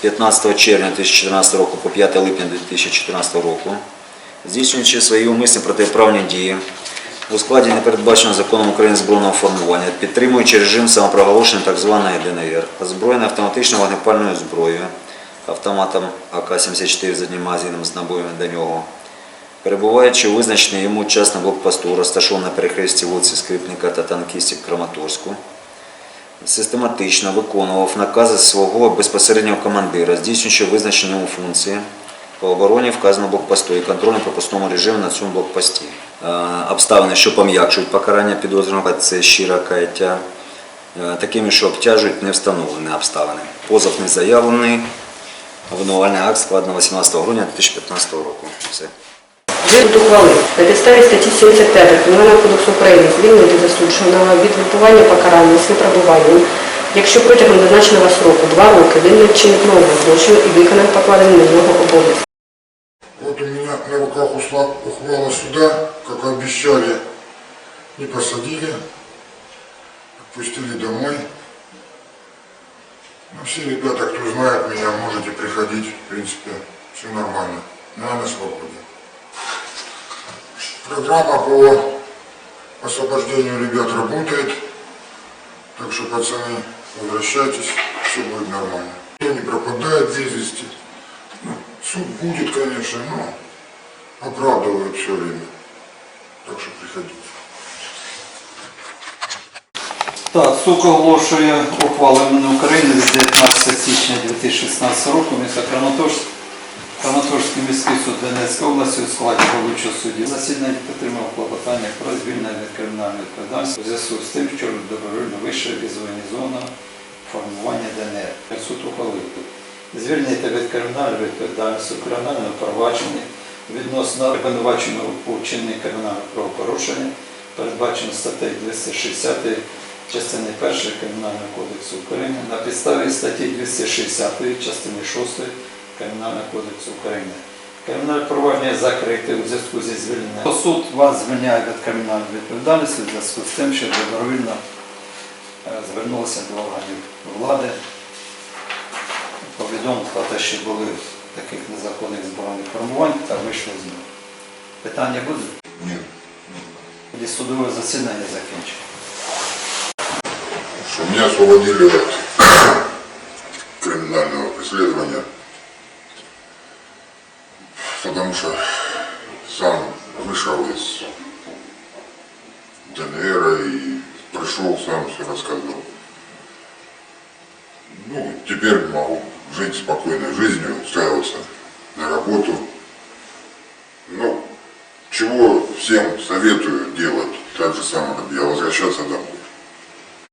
15 червня 2014 року по 5 липня 2014 року, здійснюючи свої умисні протиправні дії у складі непередбаченого законом України збройного формування, підтримуючи режим самопроголошення так званої ДНР, озброєне автоматичною вогнепальною зброєю, автоматом АК-74 з одним магазином з набоями до нього, перебуваючи у визначеній йому час на блокпосту, розташований на перехресті вулиці Скрипника та танкістів Краматорську, систематично виконував накази свого безпосереднього командира, здійснюючи визначені йому функції по обороні вказаного блокпосту і контрольно-пропускному режимі на цьому блокпості. Е, Обставини, що пом'якшують покарання підозрюваного, це щире каяття, Е, такими, що обтяжують не встановлені обставини. Позов не заявлений, обвинувальний акт складено 18 грудня 2015 року. Вид ухвали на підставі статті 75 Кримінального кодексу України звільнити засудженого від відбування покарання з випробуванням, якщо протягом зазначеного сроку два роки він не вчинив нового злочину і виконав покладені на нього обов'язки. Вот у меня на руках ушла ухвала суда, как обещали, не посадили, отпустили домой. Ну, все ребята, кто знает меня, можете приходить, в принципе, все нормально. Но я на свободе. Программа по освобождению ребят работает, так что, пацаны, возвращайтесь, все будет нормально. Никто не пропадает без вести. Ну, суд будет, конечно, но оправдывают все время. Так что приходите. Так, суд оголошує ухвалу імені України від 19 січня 2016 року міста Краматорськ. Краматорський міський суд Донецької області у складі головуючого судді. Засідання підтримав клопотання про звільнення від кримінальної відповідальності у зв'язку з тим, що добровільно вийшов із зони формування ДНР. Суд ухвалив. Звільнити від кримінальної відповідальності у кримінальному провадженні відносно обвинуваченого у вчиненні кримінального правопорушення, передбачено статтею 260 частини 1 Кримінального кодексу України на підставі статті 260 частини 6 Кримінального кодексу України. Кримінальне провадження закрите у зв'язку зі звільненням. Суд вас звільняє від кримінальної відповідальності в зв'язку з тим, що добровільно е, звернулися до органів влади, повідомив про те, що були таких незаконних збройних формувань та вийшли з них. Питання буде? Нет. Тоді судове засідання закінчено. Что меня освободили от криминального преследования, потому что сам вышел из ДНР и пришел, сам все рассказал. Ну, теперь могу жить спокойной жизнью, устраиваться на работу. Ну, чего всем советую делать, так же самое